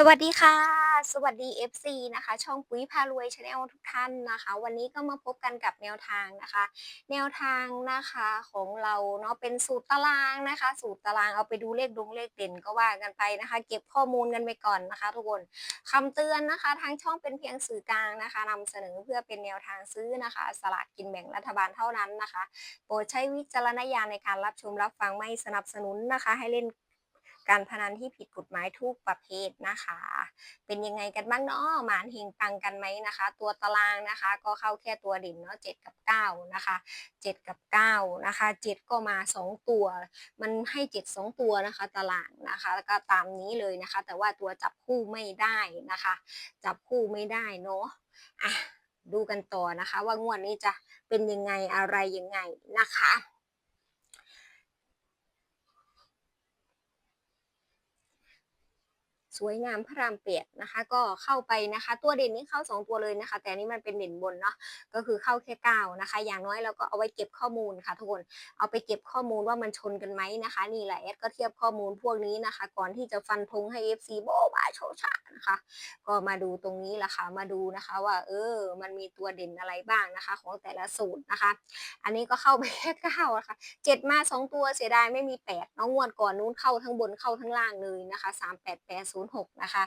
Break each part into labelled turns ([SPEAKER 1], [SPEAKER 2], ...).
[SPEAKER 1] สวัสดีค่ะ สวัสดี FC นะคะ ช่องปุ้ยพารวยชาแนลทุกท่านนะคะ วันนี้ก็มาพบกันกับแนวทางนะคะ แนวทางนะคะของเราเนาะเป็นสูตรตารางนะคะ สูตรตารางเอาไปดูเลขดงเลขเด่นก็ว่ากันไปนะคะ เก็บข้อมูลกันไปก่อนนะคะ ทุกคนคำเตือนนะคะทางช่องเป็นเพียงสื่อกลางนะคะนำเสนอเพื่อเป็นแนวทางซื้อนะคะ สลากกินแบ่งรัฐบาลเท่านั้นนะคะ โปรดใช้วิจารณญาณในการรับชมรับฟังไม่สนับสนุนนะคะ ให้เล่น การพนันที่ผิดกฎหมายทุกประเภทนะคะ เป็นยังไงกันบ้างเนาะหมานเฮงปังกันไหมนะคะ ตัวตารางนะคะ ก็เข้าแค่ตัวเด่นเนาะเจ็ดกับเก้านะคะเจ็ดกับเก้านะคะเจ็ดก็มาสองตัว มันให้เจ็ดสองตัวนะคะ ตารางนะคะแล้วก็ตามนี้เลยนะคะ แต่ว่าตัวจับคู่ไม่ได้นะคะ จับคู่ไม่ได้เนาะอะดูกันต่อนะคะ ว่างวดนี้จะเป็นยังไงอะไรยังไงนะคะ สวยงามพระรามเปียกนะคะ ก็เข้าไปนะคะ ตัวเด่นนี้เข้า 2 ตัวเลยนะคะ แต่นี้มันเป็นเด่นบนเนาะก็คือเข้าแค่9นะคะ อย่างน้อยเราก็เอาไว้เก็บข้อมูลค่ะทุกคนเอาไปเก็บข้อมูลว่ามันชนกันไหมนะคะ นี่แหละแอดก็เทียบข้อมูลพวกนี้นะคะ ก่อนที่จะฟันธงให้ FC โบบาโชชานะคะ ก็มาดูตรงนี้ละค่ะมาดูนะคะว่า เออ มันมีตัวเด่นอะไรบ้างนะคะ ของแต่ละสูตรนะคะ อันนี้ก็เข้าไปแค่เก้านะคะเจ็ดมาสองตัวเสียดายไม่มีแปดน้องงวดก่อนนู้นเข้าทั้งบนเข้าทั้งล่างเลยนะคะสามแปดแปดศูนย์หกนะคะ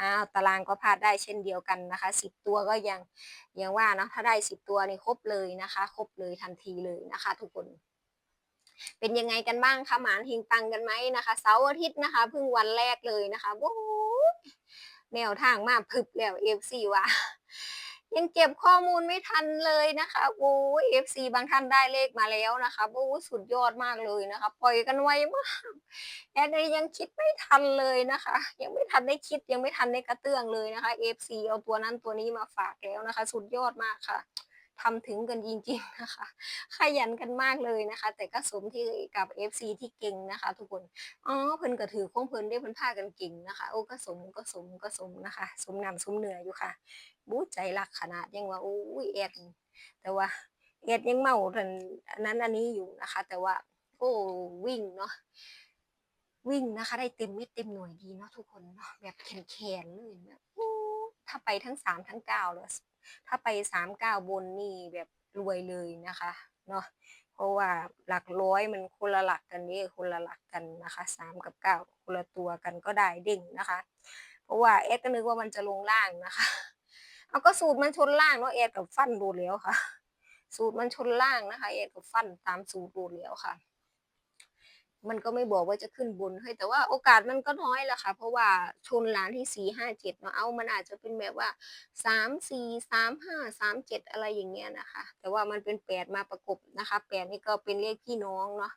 [SPEAKER 1] อ้าวตารางก็พลาดได้เช่นเดียวกันนะคะสิบตัวก็ยังยังว่าเนาะถ้าได้สิบตัวนี่ครบเลยนะคะ ครบเลยทันทีเลยนะคะ ทุกคนเป็นยังไงกันบ้างคะหมานทิงตังกันไหมนะคะ เสาร์อาทิตย์นะคะเพิ่งวันแรกเลยนะคะโอ้ แนวทางมาพึบแล้วเอฟซีว่ะยังเก็บข้อมูลไม่ทันเลยนะคะโอ้ยเอฟซีบางท่านได้เลขมาแล้วนะคะโอ้สุดยอดมากเลยนะคะปล่อยกันไวมากแอดยังคิดไม่ทันเลยนะคะ ยังไม่ทันได้คิดยังไม่ทันได้กระเตื้องเลยนะคะเอฟซีเอาตัวนั้นตัวนี้มาฝากแล้วนะคะ สุดยอดมากค่ะ ทำถึงกันจริงๆนะคะขยันกันมากเลยนะคะ แต่ก็สมที่กับ FC ที่เก่งนะคะ ทุกคนอ๋อเพิ่นก็ถือของเพิ่นได้เพิ่นพากันเก่งนะคะโอ้ก็สมก็สมก็สมนะคะ สมน้ำสมเหนืออยู่ค่ะบูใจรักขนาดยังว่าโอ้ยแอดแต่ว่าแอดยังเมาอันนั้นอันนี้อยู่นะคะ แต่ว่าโอ้วิ่งเนาะวิ่งนะคะ ได้เต็มเม็ดเต็มหน่วยดีเนาะทุกคนเนาะแบบแขนๆเลยแบบถ้าไปทั้งสามทั้งเก้าเลย ถ้าไปสามเก้าบนนี่แบบรวยเลยนะคะเนาะเพราะว่าหลักร้อยมันคนละหลักกันนี่คนละหลักกันนะคะสามกับเก้าคนละตัวกันก็ได้เด้งนะคะ เพราะว่าเอสก็นึกว่ามันจะลงล่างนะคะเอาก็สูตรมันชนล่างเนาะเอสกับฟันดูแล้วค่ะ สูตรมันชนล่างนะคะ เอสกับฟันตามสูตรดูแล้วค่ะ มันก็ไม่บอกว่าจะขึ้นบนให้แต่ว่าโอกาสมันก็น้อยแหละค่ะ เพราะว่าชนล้านที่สี่ห้าเจ็ดเนาะเอามันอาจจะเป็นแบบว่าสามสี่สามห้าสามเจ็ดอะไรอย่างเงี้ยนะคะ แต่ว่ามันเป็นแปดมาประกบนะคะแปดนี่ก็เป็นเลขพี่น้องเนาะ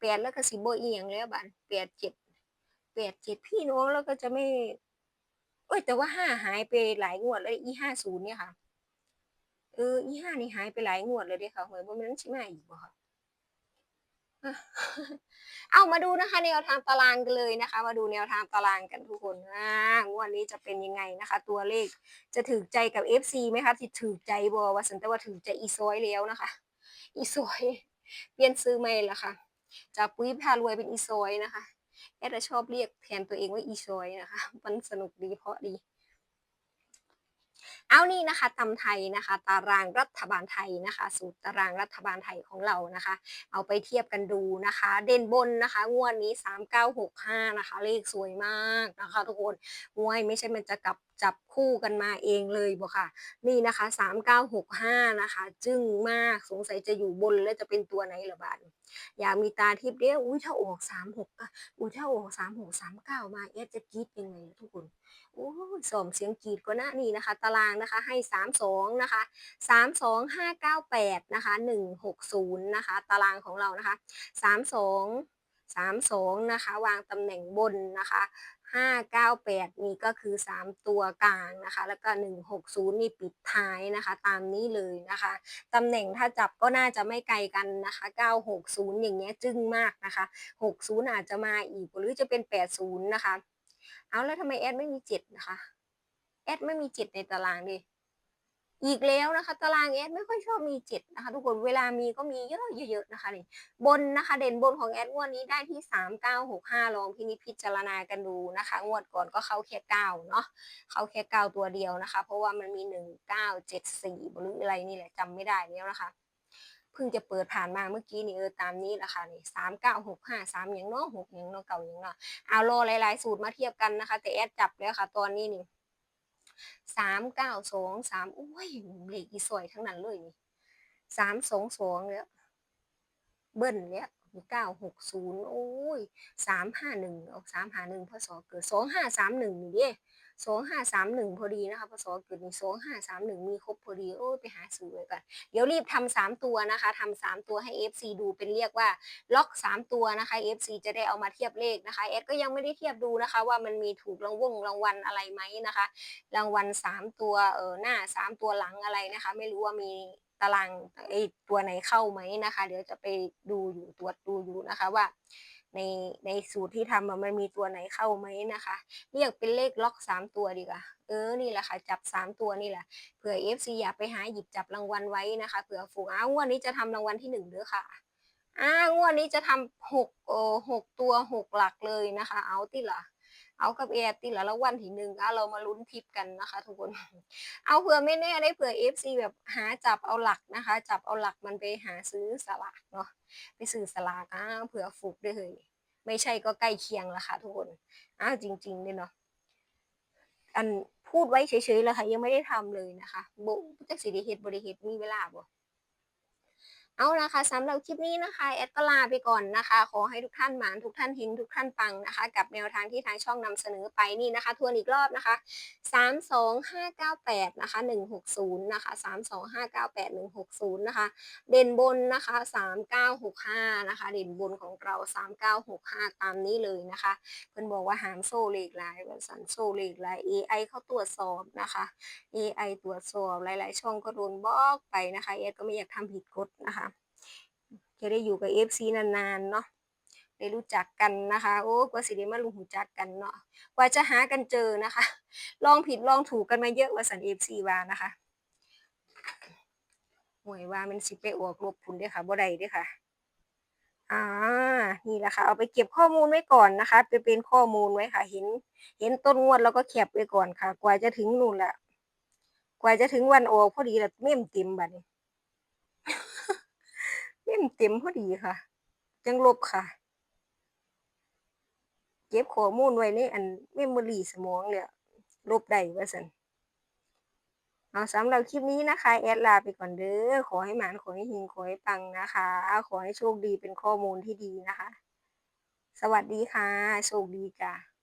[SPEAKER 1] แปดแล้วก็สิบโบอีอย่างแล้วบันแปดเจ็ดแปดเจ็ดพี่น้องแล้วก็จะไม่เอ้ยแต่ว่าห้าหายไปหลายงวดแล้วอีห้าศูนย์เนี่ยค่ะเอออีห้านี่หายไปหลายงวดเลยเด้ค่ะเหมือนว่ามันใช่ไหมอีกบ่ค่ะ เอามาดูนะคะ แนวทางตารางกันเลยนะคะ มาดูแนวทางตารางกันทุกคนอ่างวดนี้จะเป็นยังไงนะคะ ตัวเลขจะถือใจกับ FC ไหมคะที่ถือใจบอว่าสันแต่ว่าถือใจอีซอยแล้วนะคะ อีซอยเปลี่ยนซื้อใหม่ละค่ะ จากปุ้ยพารวยเป็นอีซอยนะคะแอดชอบเรียกแทนตัวเองว่าอีซอยนะคะ มันสนุกดีเพราะดี เอานี่นะคะตำไทยนะคะ ตารางรัฐบาลไทยนะคะ สูตรตารางรัฐบาลไทยของเรานะคะ เอาไปเทียบกันดูนะคะ เด่นบนนะคะ งวดนี้ 3965 นะคะ เลขสวยมากนะคะ ทุกคนงวยไม่ใช่มันจะกลับ จับคู่กันมาเองเลยบอค่ะ นี่นะคะ 3965 นะคะ จึ้งมากสงสัยจะอยู่บนแล้วจะเป็นตัวไหนหรอบานอยากมีตาทิพย์เด้อุ้ยถ้าออก36อุ้ยถ้าออก36 39 มาเอ๊ะจะกรีดยังไงทุกคนโอ้สอมเสียงกรีดก็น่านี่นะคะ ตารางนะคะให้ 32 นะคะ 32598 นะคะ 160 นะคะ ตารางของเรานะคะ 32 32 นะคะ วางตำแหน่งบนนะคะ ห้าเก้าแปดนี่ก็คือสามตัวกลางนะคะ แล้วก็หนึ่งหกศูนย์นี่ปิดท้ายนะคะ ตามนี้เลยนะคะตำแหน่งถ้าจับก็น่าจะไม่ไกลกันนะคะเก้าหกศูนย์อย่างเงี้ยจึ้งมากนะคะหกศูนย์อาจจะมาอีกหรือจะเป็นแปดศูนย์นะคะ เอาแล้วทำไมแอดไม่มีเจ็ดนะคะแอดไม่มีเจ็ดในตารางดิ อีกแล้วนะคะ ตารางแอดไม่ค่อยชอบมีเจ็ดนะคะ ทุกคนเวลามีก็มีเยอะเยอะๆนะคะนี่บนนะคะ เด่นบนของแอดงวดนี้ได้ที่สามเก้าหกห้าลองพินิจพิจารณากันดูนะคะ งวดก่อนก็เข้าแค่เก้าเนาะเข้าแค่เก้าตัวเดียวนะคะ เพราะว่ามันมีหนึ่งเก้าเจ็ดสี่หรืออะไรนี่แหละจำไม่ได้แล้วนะคะเพิ่งจะเปิดผ่านมาเมื่อกี้นี่เออตามนี้แหละค่ะนี่สามเก้าหกห้าสามอย่างเนาะหกอย่างเนาะเก่าอย่างเนาะเอาโลหลายๆสูตรมาเทียบกันนะคะ แต่แอดจับแล้วค่ะตอนนี้นี่ สามเก้าสองสามอุ้ยเลขอีสวยทั้งนั้นเลยนี่สามสองสองแล้วเบิ้ลแล้วเก้าหกศูนย์โอ้ยสามห้าหนึ่งเอาสามห้าหนึ่งพศเกิดสองห้าสามหนึ่งนี่เด้ สองห้าสามหนึ่งพอดีนะคะพศเกิดนี่สองห้าสามหนึ่งมีครบพอดีโอ้ไปหาซื้อไว้ก่อนเดี๋ยวรีบทำสามตัวนะคะทำสามตัวให้ FC ดูเป็นเรียกว่าล็อกสามตัวนะคะ FC จะได้เอามาเทียบเลขนะคะแอดก็ยังไม่ได้เทียบดูนะคะ ว่ามันมีถูกรางวงรางวัลอะไรไหมนะคะ รางวัลสามตัวเออหน้าสามตัวหลังอะไรนะคะ ไม่รู้ว่ามีตารางไอตัวไหนเข้าไหมนะคะ เดี๋ยวจะไปดูอยู่ตรวจดูอยู่นะคะว่า ในในสูตรที่ทำมันมีตัวไหนเข้าไหมนะคะ เรียกเป็นเลขล็อกสามตัวดีกว่า เออ นี่แหละค่ะ จับสามตัวนี่แหละ เผื่อ FC อยากไปหาหยิบจับรางวัลไว้นะคะ เผื่อฝูงอ้าววันี้จะทำรางวัลที่หนึ่งเด้อค่ะ อ้าววันี้จะทำหกโอหกตัวหกหลักเลยนะคะ เอาติละ เอากับแอติละรางวัลที่หนึ่งอะเรามาลุ้นทิปกันนะคะ ทุกคน เอาเผื่อไม่แน่ได้เผื่อ FC แบบหาจับเอาหลักนะคะ จับเอาหลักมันไปหาซื้อสลากเนาะไปซื้อสลากอ้าวเผื่อฟุกด้วยเฮ้ยไม่ใช่ก็ใกล้เคียงละค่ะ ทุกคนอ้าวจริงๆเลยเนาะอันพูดไว้เฉยๆแล้วค่ะยังไม่ได้ทำเลยนะคะโบจักสิได้เฮ็ดบ่ได้เฮ็ดมีเวลาบ่ เอานะคะสำหรับคลิปนี้นะคะแอดก็ลาไปก่อนนะคะ ขอให้ทุกท่านหมานทุกท่านเฮงทุกท่านปังนะคะ กับแนวทางที่ทางช่องนำเสนอไปนี่นะคะ ทวนอีกรอบนะคะ 32598นะคะ160นะคะ32598 160นะคะ เด่นบนนะคะ 3965นะคะ เด่นบนของเรา 3965 ตามนี้เลยนะคะเพิ่นบอกว่าหามโซ่เลขหลายว่สันโซ่เลขหลาย AI เขาตรวจสอบนะคะ AI ตรวจสอบหลาย ๆ ช่องก็โดนบล็อกไปนะคะเอสก็ไม่อยากทำผิดกฎนะคะ จะได้อยู่กับ FC นานๆเนาะได้รู้จักกันนะคะ โอ้กว่าสิได้มารู้จักกันเนาะกว่าจะหากันเจอนะคะ ลองผิดลองถูกกันมาเยอะว่าสัน FC ว่านะคะหวยว่ามันสิไปออกลบพุ่นด้อค่ะบ่ได้ด้อค่ะอ่านี่แหละค่ะ เอาไปเก็บข้อมูลไว้ก่อนนะคะไปเป็นข้อมูลไว้ค่ะ เห็น เห็นต้นงวดแล้วก็แคปไว้ก่อนค่ะ กว่าจะถึงนู่นแหละกว่าจะถึงวันออกพอดีแล้วเม่มเต็มบัดนี้ เม่มเต็มพอดีค่ะ จังลบค่ะ เก็บข้อมูลไว้ในอันเมมโมรีสมองเนี่ยลบได้ว่าซั่นเอาสำหรับคลิปนี้นะคะ แอดลาไปก่อนเด้อ ขอให้หมาน ขอให้เฮงขอให้ปังนะคะ ขอให้โชคดีเป็นข้อมูลที่ดีนะคะ สวัสดีค่ะ โชคดีจ้ะ